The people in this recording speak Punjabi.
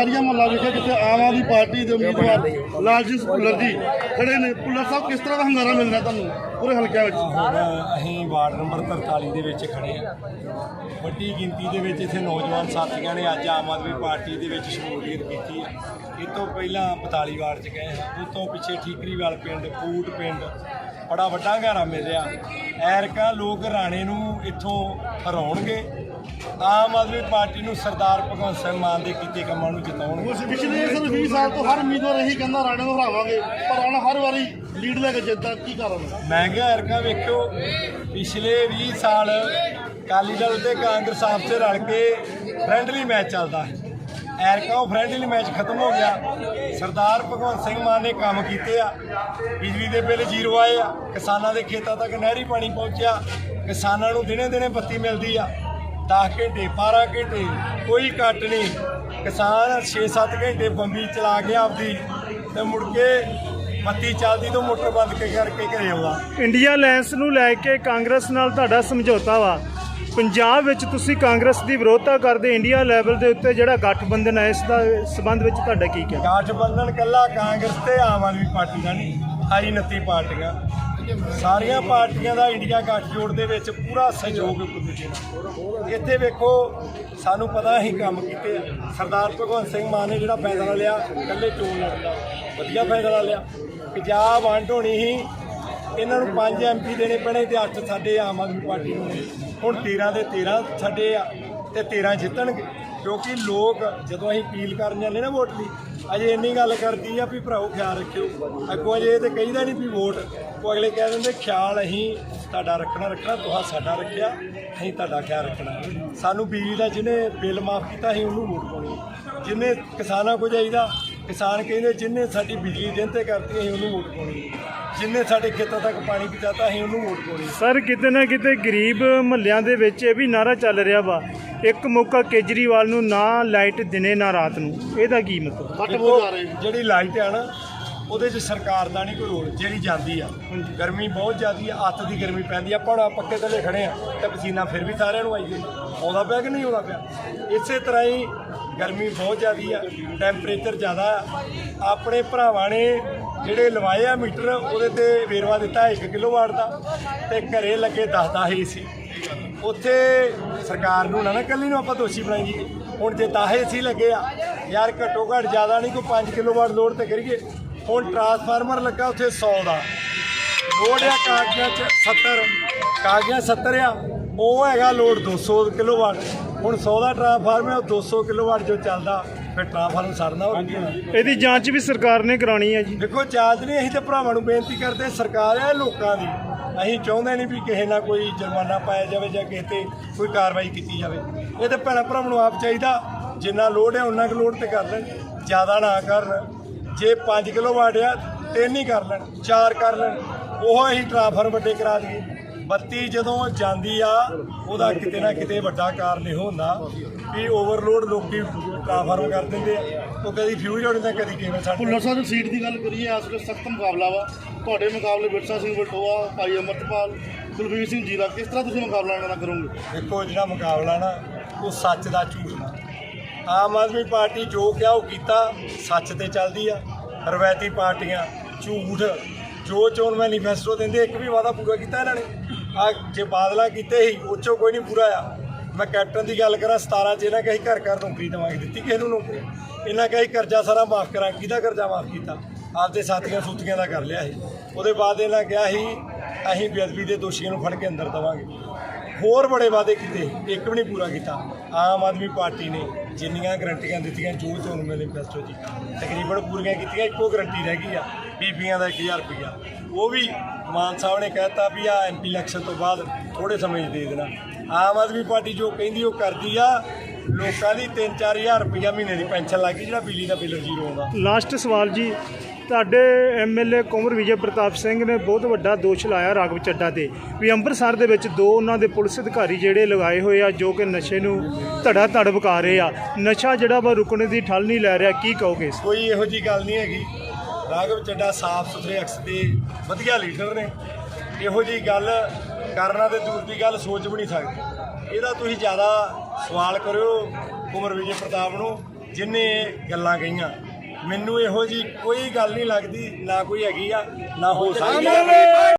ਸ਼ਰੀਆ ਮੁਹੱਲਾ ਵਿਖੇ ਜਿੱਥੇ ਆਮ ਆਦਮੀ ਪਾਰਟੀ ਦੇ ਉਮੀਦਵਾਰ ਲਾਲਜੀਤ ਭੁੱਲਰ ਜੀ ਖੜੇ ਨੇ। ਭੁੱਲਰ ਸਾਹਿਬ, ਕਿਸ ਤਰ੍ਹਾਂ ਦਾ ਹੰਗਾਰਾ ਮਿਲ ਰਿਹਾ ਤੁਹਾਨੂੰ ਪੂਰੇ ਹਲਕਿਆਂ ਵਿੱਚ? ਅਸੀਂ ਵਾਰਡ ਨੰਬਰ 43 ਦੇ ਵਿੱਚ ਖੜੇ ਆ ਵੱਡੀ ਗਿਣਤੀ ਦੇ ਵਿੱਚ ਇੱਥੇ ਨੌਜਵਾਨ ਸਾਥੀਆਂ ਨੇ ਅੱਜ ਆਮ ਆਦਮੀ ਪਾਰਟੀ ਦੇ ਵਿੱਚ ਸ਼ਮੂਲੀਅਤ ਕੀਤੀ ਹੈ। ਇਹ ਤੋਂ ਪਹਿਲਾਂ 42 ਵਾਰਡ 'ਚ ਗਏ ਹਾਂ। ਉਸ ਤੋਂ ਪਿੱਛੇ ਠੀਕਰੀਵਾਲ ਪਿੰਡ, ਕੂਟ ਪਿੰਡ, ਬੜਾ ਵੱਡਾ ਹੰਗਾਰਾ ਮਿਲ ਰਿਹਾ ਐਰਕਾ ਲੋਕ ਰਾਣੇ ਨੂੰ ਇੱਥੋਂ ਹਰਾਉਣਗੇ। ਆਮ ਆਦਮੀ ਪਾਰਟੀ ਨੂੰ ਸਰਦਾਰ ਭਗਵੰਤ ਸਿੰਘ ਮਾਨ ਦੇ ਕੀਤੇ ਕੰਮਾਂ ਨੂੰ ਜਿਤਾਉਣਗੇ। ਪਿਛਲੇ ਸਰ 20 ਸਾਲ ਤੋਂ ਹਰ ਉਮੀਦਵਾਰ ਇਹੀ ਕਹਿੰਦਾ ਰਾਣੇ ਨੂੰ ਹਰਾਵਾਂਗੇ ਪਰ ਹੁਣ ਹਰ ਵਾਰੀ ਲੀਡ ਲੈ ਕੇ ਜਿੱਤਦਾ ਕੀ ਕਾਰਨ ਮੈਂ ਕਿਹਾ ਐਰਕਾ ਵੇਖਿਓ ਪਿਛਲੇ 20 ਸਾਲ ਅਕਾਲੀ ਦਲ ਤੇ ਕਾਂਗਰਸ ਆਪਸ ਰਲ ਕੇ ਫ੍ਰੈਂਡਲੀ ਮੈਚ ਚੱਲਦਾ ਹੈ। ਐਰਕਾ ਉਹ ਫ੍ਰੈਂਡਲੀ ਮੈਚ ਖਤਮ ਹੋ ਗਿਆ। ਸਰਦਾਰ ਭਗਵੰਤ ਸਿੰਘ ਮਾਨ ਨੇ ਕੰਮ ਕੀਤੇ ਆ। ਬਿਜਲੀ ਦੇ ਬਿੱਲ ਜ਼ੀਰੋ ਆਏ ਆ। ਕਿਸਾਨਾਂ ਦੇ ਖੇਤਾਂ ਤੱਕ ਨਹਿਰੀ ਪਾਣੀ ਪਹੁੰਚਿਆ। ਕਿਸਾਨਾਂ ਨੂੰ ਦਿਨੇ ਦਿਨੇ ਬੱਤੀ ਮਿਲਦੀ ਆ। 10 ਘੰਟੇ 12 ਘੰਟੇ ਕੋਈ ਕੱਟ ਨਹੀਂ। ਕਿਸਾਨ 6-7 ਘੰਟੇ ਬੰਬੀ ਚਲਾ ਕੇ ਆਪਦੀ ਤੇ ਮੁੜ ਕੇ ਬੱਤੀ ਚੱਲਦੀ ਤੋਂ ਮੋਟਰ ਬੰਦ ਕੇ ਕਰਕੇ ਘਰੇ ਆਉਂਦਾ। ਇੰਡੀਆ ਅਲਾਈਅੰਸ ਨੂੰ ਲੈ ਕੇ ਕਾਂਗਰਸ ਨਾਲ ਤੁਹਾਡਾ ਸਮਝੌਤਾ ਵਾ। ਪੰਜਾਬ ਵਿੱਚ ਤੁਸੀਂ ਕਾਂਗਰਸ ਦੀ ਵਿਰੋਧਤਾ ਕਰਦੇ ਇੰਡੀਆ ਲੈਵਲ ਦੇ ਉੱਤੇ ਜਿਹੜਾ ਗੱਠਬੰਧਨ ਹੈ ਇਸ ਦਾ ਸਬੰਧ ਵਿੱਚ ਤੁਹਾਡਾ ਕੀ ਕਹਿਣਾ? ਗਠਬੰਧਨ ਕੱਲਾ ਕਾਂਗਰਸ ਤੇ ਆਮ ਆਦਮੀ ਪਾਰਟੀ ਦਾ ਨਹੀਂ ਆਈ 29 ਪਾਰਟੀਆਂ। ਸਾਰੀਆਂ ਪਾਰਟੀਆਂ ਦਾ ਇੰਡੀਆ ਗੱਠਜੋੜ ਦੇ ਵਿੱਚ ਪੂਰਾ ਸਹਿਯੋਗ ਇੱਥੇ ਵੇਖੋ, ਸਾਨੂੰ ਪਤਾ ਅਸੀਂ ਕੰਮ ਕੀਤੇ ਸਰਦਾਰ ਭਗਵੰਤ ਸਿੰਘ ਮਾਨ ਨੇ ਜਿਹੜਾ ਫੈਸਲਾ ਲਿਆ, ਇਕੱਲੇ ਚੋਣ ਲੜਨ ਵਧੀਆ ਫੈਸਲਾ ਲਿਆ। ਪੰਜਾਬ ਵੰਡ ਹੋਣੀ ਸੀ। ਇਹਨਾਂ ਨੂੰ 5 ਐਮਪੀ ਦੇਣੇ ਪੈਣੇ ਤੇ 8 ਸਾਡੇ ਆਮ ਆਦਮੀ ਪਾਰਟੀ ਨੂੰ। ਹੁਣ 13 ਦੇ 13 ਸਾਡੇ ਆ ਤੇ 13 ਜਿੱਤਣਗੇ। ਕਿਉਂਕਿ ਲੋਕ ਜਦੋਂ ਅਸੀਂ ਅਪੀਲ ਕਰਨ ਜਾਂਦੇ ਨਾ ਵੋਟ ਲਈ ਅਜੇ ਇੰਨੀ ਗੱਲ ਕਰਦੀ ਆ ਵੀ ਭਰਾਓ ਖਿਆਲ ਰੱਖਿਓ। ਅੱਗੋਂ ਅਜੇ ਇਹ ਤੇ ਕਹਿੰਦਾ ਨਹੀਂ ਵੀ ਵੋਟ, ਉਹ ਅਗਲੇ ਕਹਿ ਦਿੰਦੇ, ਖਿਆਲ ਅਸੀਂ ਤੁਹਾਡਾ ਰੱਖਣਾ ਰੱਖਣਾ ਤੁਹਾ ਸਾਡਾ ਰੱਖਿਆ, ਅਸੀਂ ਤੁਹਾਡਾ ਖਿਆਲ ਰੱਖਣਾ। ਸਾਨੂੰ ਬਿਜਲੀ ਦਾ ਜਿਹਨੇ ਬਿੱਲ ਮਾਫ ਕੀਤਾ, ਅਸੀਂ ਉਹਨੂੰ ਵੋਟ ਪਾਉਣੀ ਜਿਹਨੇ ਕਿਸਾਨਾਂ ਕੋ ਜਾਈਦਾ, ਕਿਸਾਨ ਕਹਿੰਦੇ, ਜਿਹਨੇ ਸਾਡੀ ਬਿਜਲੀ ਦਿਨ ਤੇ ਕਰਤੀ, ਅਸੀਂ ਉਹਨੂੰ ਵੋਟ ਪਾਉਣੀ ਜਿਹਨੇ ਸਾਡੇ ਖੇਤਾਂ ਤੱਕ ਪਾਣੀ ਪਹੁੰਚਾਤਾ, ਅਸੀਂ ਉਹਨੂੰ ਵੋਟ ਪਾਉਣੀ ਸਰ, ਕਿਤੇ ਨਾ ਕਿਤੇ ਗਰੀਬ ਮਹੱਲਿਆਂ ਦੇ ਵਿੱਚ ਇਹ ਵੀ ਨਾਰਾ ਚੱਲ ਰਿਹਾ ਵਾ ਇੱਕ ਮੌਕਾ ਕੇਜਰੀਵਾਲ ਨੂੰ ਨਾ ਲਾਈਟ ਦਿਨੇ ਨਾ ਰਾਤ ਨੂੰ। ਇਹਦਾ ਕੀ ਮਤਲਬ? ਕੱਟ ਬਹੁਤ ਆ ਰਹੇ। ਜਿਹੜੀ ਲਾਈਟ ਆ ਨਾ ਉਹਦੇ 'ਚ ਸਰਕਾਰ ਦਾ ਨਹੀਂ ਕੋਈ ਰੋਲ ਜਿਹੜੀ ਜਾਂਦੀ ਆ। ਗਰਮੀ ਬਹੁਤ ਜ਼ਿਆਦੀ ਆ ਅੱਤ ਦੀ ਗਰਮੀ ਪੈਂਦੀ ਆ ਹੁਣ ਪੱਕੇ ਥੱਲੇ ਖੜੇ ਆ ਤੇ ਪਸੀਨਾ ਫਿਰ ਵੀ ਸਾਰਿਆਂ ਨੂੰ ਆਈ ਜਾਂਦਾ ਆਉਂਦਾ ਪਿਆ ਕਿ ਨਹੀਂ ਆਉਂਦਾ ਪਿਆ? ਇਸੇ ਤਰ੍ਹਾਂ ਹੀ ਗਰਮੀ ਬਹੁਤ ਜ਼ਿਆਦੀ ਆ ਟੈਂਪਰੇਚਰ ਜ਼ਿਆਦਾ ਆਪਣੇ ਭਰਾਵਾਂ ਨੇ ਜਿਹੜੇ ਲਵਾਏ ਆ ਮੀਟਰ ਉਹਦੇ ਤੇ ਵੇਰਵਾ ਦਿੱਤਾ 1 ਕਿਲੋਵਾਟ ਦਾ ਤੇ ਘਰੇ ਲੱਗੇ 10 10 ਏਸੀ ਉੱਥੇ ਸਰਕਾਰ ਨੂੰ ਨਾ ਨਾ ਕੱਲੀ ਨੂੰ ਆਪਾਂ ਦੋਸ਼ੀ ਬਣਾਈਏ। ਹੁਣ ਜੇ 10 ਏਸੀ ਲੱਗੇ ਆ ਯਾਰ ਘੱਟੋ ਘੱਟ ਜ਼ਿਆਦਾ ਨਹੀਂ ਕੋਈ 5 ਕਿਲੋਵਾਟ ਲੋਡ ਤੇ ਕਰੀਏ। ਹੁਣ ਟਰਾਂਸਫਾਰਮਰ ਲੱਗਾ ਉੱਥੇ 100 ਦਾ। ਲੋਡ ਆ ਕਾਗਜ਼ਾਂ ਚ 70 ਕਾਗਜ਼ਾਂ 70 ਆ ਉਹ ਹੈਗਾ ਲੋਡ 200 ਕਿਲੋਵਾਟ। ਹੁਣ 100 ਦਾ ਟਰਾਂਸਫਾਰਮਰ ਉਹ 200 ਕਿਲੋਵਾਟ ਜੋ ਚੱਲਦਾ ਫਿਰ ਟਰਾਂਸਫਾਰਮਰ ਸੜਨਾ ਹੋ ਗਿਆ ਇਹਦੀ ਜਾਂਚ ਵੀ ਸਰਕਾਰ ਨੇ ਕਰਾਉਣੀ ਹੈ ਜੀ। ਦੇਖੋ ਚਾਰਜ ਨਹੀਂ ਅਸੀਂ ਤੇ ਭਰਾਵਾਂ ਨੂੰ ਬੇਨਤੀ ਕਰਦੇ ਸਰਕਾਰ ਹੈ ਲੋਕਾਂ ਦੀ। ਅਸੀਂ ਚਾਹੁੰਦੇ ਨਹੀਂ ਵੀ ਕਿਸੇ ਨਾਲ ਕੋਈ ਜੁਰਮਾਨਾ ਪਾਇਆ ਜਾਵੇ ਜਾਂ ਕਿਸੇ ਤੇ ਕੋਈ ਕਾਰਵਾਈ ਕੀਤੀ ਜਾਵੇ। ਇਹ ਤੇ ਭੈਣਾਂ ਭਰਾਵਾਂ ਨੂੰ ਆਪ ਚਾਹੀਦਾ, ਜਿੰਨਾ ਲੋਡ ਹੈ ਉਹਨਾਂ ਕੁ ਲੋਡ ਤੇ ਕਰ ਲੈਣ। ਜ਼ਿਆਦਾ ਨਾ ਕਰਨ ਜੇ 5 ਕਿਲੋ ਵਾਟ ਆ ਤਿੰਨ ਹੀ ਕਰ ਲੈਣ, ਚਾਰ ਕਰ ਲੈਣ। ਉਹ ਅਸੀਂ ਟ੍ਰਾਂਸਫਰ ਵੱਡੇ ਕਰਾ ਦਈਏ। ਬੱਤੀ ਜਦੋਂ ਜਾਂਦੀ ਆ ਉਹਦਾ ਕਿਤੇ ਨਾ ਕਿਤੇ ਵੱਡਾ ਕਾਰਨ ਇਹ ਹੁੰਦਾ ਵੀ ਓਵਰਲੋਡ ਲੋਕੀ ਟ੍ਰਾਂਸਫਰ ਕਰ ਦਿੰਦੇ ਆ। ਉਹ ਕਦੀ ਫਿਊਜ਼ ਹੋ ਜਾਂਦਾ ਕਦੀ ਕਿਵੇਂ ਸਾਡੇ ਭੁੱਲਰ ਸਾਹਿਬ ਦੀ ਸੀਟ ਦੀ ਗੱਲ ਕਰੀਏ ਇਸ ਵੇਲੇ ਸਖਤ ਮੁਕਾਬਲਾ ਵਾ। ਤੁਹਾਡੇ ਮੁਕਾਬਲੇ ਬਿਰਸਾ ਸਿੰਘ ਬਲਟੋਆ ਭਾਈ ਅਮਰਤਪਾਲ ਕੁਲਵੀਰ ਸਿੰਘ ਜੀਰਾ ਕਿਸ ਤਰ੍ਹਾਂ ਤੁਸੀਂ ਮੁਕਾਬਲਾ ਇਹਨਾਂ ਨਾਲ ਕਰੋਗੇ? ਦੇਖੋ ਜਿਹੜਾ ਮੁਕਾਬਲਾ ਨਾ ਉਹ ਸੱਚ ਦਾ ਝੂਠ ਦਾ ਆਮ ਆਦਮੀ ਪਾਰਟੀ ਜੋ ਕਿਹਾ ਉਹ ਕੀਤਾ ਸੱਚ ਤੇ ਚੱਲਦੀ ਆ। ਰਵਾਇਤੀ ਪਾਰਟੀਆਂ ਝੂਠ ਜੋ ਚੋਣ ਮੈਨੀਫੈਸਟੋ ਦਿੰਦੇ ਇੱਕ ਵੀ ਵਾਅਦਾ ਪੂਰਾ ਕੀਤਾ ਇਹਨਾਂ ਨੇ। ਆ ਜੇ ਬਾਦਲਾ ਕੀਤੇ ਸੀ ਉਹ 'ਚੋਂ ਕੋਈ ਨਹੀਂ ਪੂਰਾ ਆ ਮੈਂ ਕੈਪਟਨ ਦੀ ਗੱਲ ਕਰਾਂ 17 ਚ ਇਹਨਾਂ ਕਹੀ ਘਰ ਘਰ ਨੌਕਰੀ ਦੇਵਾਂਗੇ ਦਿੱਤੀ, ਕਿਸੇ ਨੂੰ ਨੌਕਰੀ। ਇਹਨਾਂ ਕਹੀ ਕਰਜ਼ਾ ਸਾਰਾ ਮਾਫ ਕਰਾਂ, ਕਿਹਦਾ ਕਰਜ਼ਾ ਮਾਫ ਕੀਤਾ? ਆਪਦੇ ਸਾਥੀਆਂ ਸੁੱਤੀਆਂ ਦਾ ਕਰ ਲਿਆ ਸੀ। ਉਹਦੇ ਬਾਅਦ ਇਹਨਾਂ ਕਿਹਾ ਸੀ, ਅਸੀਂ ਬੇਅਦਬੀ ਦੇ ਦੋਸ਼ੀਆਂ ਨੂੰ ਫੜ ਕੇ ਅੰਦਰ ਦੇਵਾਂਗੇ। ਹੋਰ ਬੜੇ ਵਾਅਦੇ ਕੀਤੇ, ਇੱਕ ਵੀ ਨਹੀਂ ਪੂਰਾ ਕੀਤਾ। ਆਮ ਆਦਮੀ ਪਾਰਟੀ ਨੇ ਜਿੰਨੀਆਂ ਗਰੰਟੀਆਂ ਦਿੱਤੀਆਂ, ਜੋ ਚੋਣ ਮੈਨੀਫੈਸਟੋ 'ਚ ਤਕਰੀਬਨ ਪੂਰੀਆਂ ਕੀਤੀਆਂ, ਇੱਕੋ ਗਰੰਟੀ ਰਹਿ ਗਈ ਆ, ਬੀਬੀਆਂ ਦਾ 1000 ਰੁਪਇਆ ਉਹ ਵੀ ਮਾਨ ਸਾਹਿਬ ਨੇ ਕਹਿਤਾ ਵੀ ਆ ਐਮਪੀ ਇਲੈਕਸ਼ਨ ਤੋਂ ਬਾਅਦ ਥੋੜੇ ਸਮੇਂ 'ਚ ਦੇ ਦੇਣਾ। ਆਮ ਆਦਮੀ ਪਾਰਟੀ ਜੋ ਕਹਿੰਦੀ ਉਹ ਕਰਦੀ ਆ, ਲੋਕਾਂ ਦੀ 3-4000 ਰੁਪਇਆ ਮਹੀਨੇ ਦੀ ਪੈਨਸ਼ਨ ਲੱਗੀ ਜਿਹੜਾ ਬਿਜਲੀ ਦਾ ਬਿੱਲ ਜ਼ੀਰੋ ਆਉਂਦਾ। ਲਾਸਟ ਸਵਾਲ ਜੀ ਤੁਹਾਡੇ ਐਮਐਲਏ ਕੁੰਵਰ ਵਿਜੇ ਪ੍ਰਤਾਪ ਸਿੰਘ ਨੇ ਬਹੁਤ ਵੱਡਾ ਦੋਸ਼ ਲਾਇਆ ਰਾਘਵ ਚੱਡਾ ਤੇ ਵੀ ਅੰਮ੍ਰਿਤਸਰ ਦੇ ਵਿੱਚ ਦੋ ਉਹਨਾਂ ਦੇ ਪੁਲਿਸ ਅਧਿਕਾਰੀ ਜਿਹੜੇ ਲਗਾਏ ਹੋਏ ਆ ਜੋ ਕਿ ਨਸ਼ੇ ਨੂੰ ਧੜਾ ਧੜ ਵਕਾ ਰਹੇ ਆ। ਨਸ਼ਾ ਜਿਹੜਾ ਵਾ ਰੁਕਣ ਦੀ ਠੱਲ ਨਹੀਂ ਲੈ ਰਿਹਾ, ਕੀ ਕਹੋਗੇ ਕੋਈ ਇਹੋ ਜੀ ਗੱਲ ਨਹੀਂ ਹੈਗੀ। ਰਾਘਵ ਚੱਡਾ ਸਾਫ਼ ਸੁਥਰੇ ਅਕਸ ਦੇ ਵਧੀਆ ਲੀਡਰ ਨੇ। ਇਹੋ ਜੀ ਗੱਲ ਕਰਨਾ ਤੇ ਦੂਰ ਦੀ ਗੱਲ ਸੋਚ ਵੀ ਨਹੀਂ ਸਕਦੇ। ਇਹਦਾ ਤੁਸੀਂ ਜ਼ਿਆਦਾ ਸਵਾਲ ਕਰਿਓ ਕੁਮਰ ਵਿਜੇ ਪ੍ਰਤਾਪ ਨੂੰ, ਜਿਨੇ ਗੱਲਾਂ ਕਹੀਆਂ। ਮੈਨੂੰ ਇਹੋ ਜੀ ਕੋਈ ਗੱਲ ਨਹੀਂ ਲੱਗਦੀ, ਨਾ ਕੋਈ ਹੈਗੀ ਆ, ਨਾ ਹੋ ਸਕਦੀ। ਆ